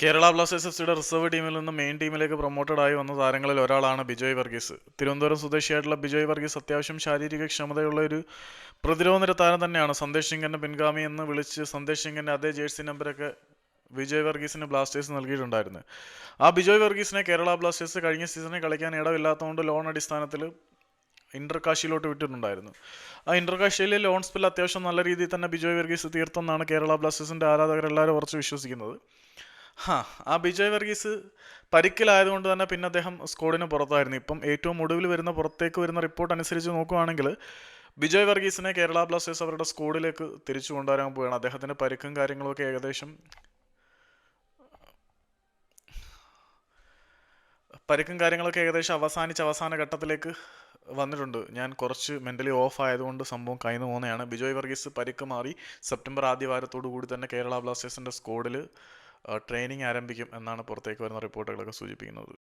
Kerala Blasters F സിയുടെ reserve ടീമിൽ നിന്ന് മെയിൻ ടീമിലേക്ക് പ്രൊമോട്ടഡ് ആയി വന്ന താരങ്ങളിൽ ഒരാളാണ് ബിജോയ് വർഗീസ്. തിരുവനന്തപുരം സ്വദേശിയായിട്ടുള്ള ബിജോയ് വർഗീസ് അത്യാവശ്യം ശാരീരിക ക്ഷമതയുള്ള ഒരു പ്രതിരോധ നിര താരം തന്നെയാണ്. സന്ദേശ് സിംഗിന്റെ പിൻഗാമി എന്ന് വിളിച്ച് സന്ദേശ് സിംഗിന്റെ അതേ ജേഴ്സി നമ്പറൊക്കെ വിജയ് വർഗീസിന് ബ്ലാസ്റ്റേഴ്സ് നൽകിയിട്ടുണ്ടായിരുന്നു. ആ ബിജോയ് വർഗീസിനെ കേരള ബ്ലാസ്റ്റേഴ്സ് കഴിഞ്ഞ സീസണിൽ കളിക്കാൻ ഇടവില്ലാത്തതുകൊണ്ട് ലോൺ അടിസ്ഥാനത്തിൽ ഇന്റർകാശിയിലോട്ട് വിട്ടിട്ടുണ്ടായിരുന്നു. ആ ഇന്റർകാശിയിലെ ലോൺ സ്പെൽ അത്യാവശ്യം നല്ല രീതിയിൽ തന്നെ ബിജോയ് വർഗീസ് തീർത്തെന്നാണ് കേരള ബ്ലാസ്റ്റേഴ്സിന്റെ ആരാധകരെല്ലാവരും ഉറച്ചു വിശ്വസിക്കുന്നത്. ഹാ ആ ബിജോയ് വർഗീസ് പരിക്കിലായതുകൊണ്ട് തന്നെ പിന്നെ അദ്ദേഹം സ്ക്വാഡിന് പുറത്തായിരുന്നു. ഇപ്പം ഏറ്റവും ഒടുവിൽ വരുന്ന പുറത്തേക്ക് വരുന്ന റിപ്പോർട്ട് അനുസരിച്ച് നോക്കുകയാണെങ്കിൽ ബിജോയ് വർഗീസിനെ കേരള ബ്ലാസ്റ്റേഴ്സ് അവരുടെ സ്ക്വാഡിലേക്ക് തിരിച്ചു കൊണ്ടുവരാൻ പോവുകയാണ്. അദ്ദേഹത്തിന്റെ പരിക്കും കാര്യങ്ങളൊക്കെ ഏകദേശം പരിക്കും കാര്യങ്ങളൊക്കെ ഏകദേശം അവസാനിച്ച് അവസാന ഘട്ടത്തിലേക്ക് വന്നിട്ടുണ്ട്. ഞാൻ കുറച്ച് മെന്റലി ഓഫ് ആയതുകൊണ്ട് സംഭവം കഴിഞ്ഞു പോകുന്നതാണ് ബിജോയ് വർഗീസ് പരിക്ക് മാറി സെപ്റ്റംബർ ആദ്യ വാരത്തോടു കൂടി തന്നെ കേരള ബ്ലാസ്റ്റേഴ്സിന്റെ സ്ക്വാഡിൽ ട്രെയിനിങ് ആരംഭിക്കും എന്നാണ് പുറത്തേക്ക് വരുന്ന റിപ്പോർട്ടുകളൊക്കെ സൂചിപ്പിക്കുന്നത്.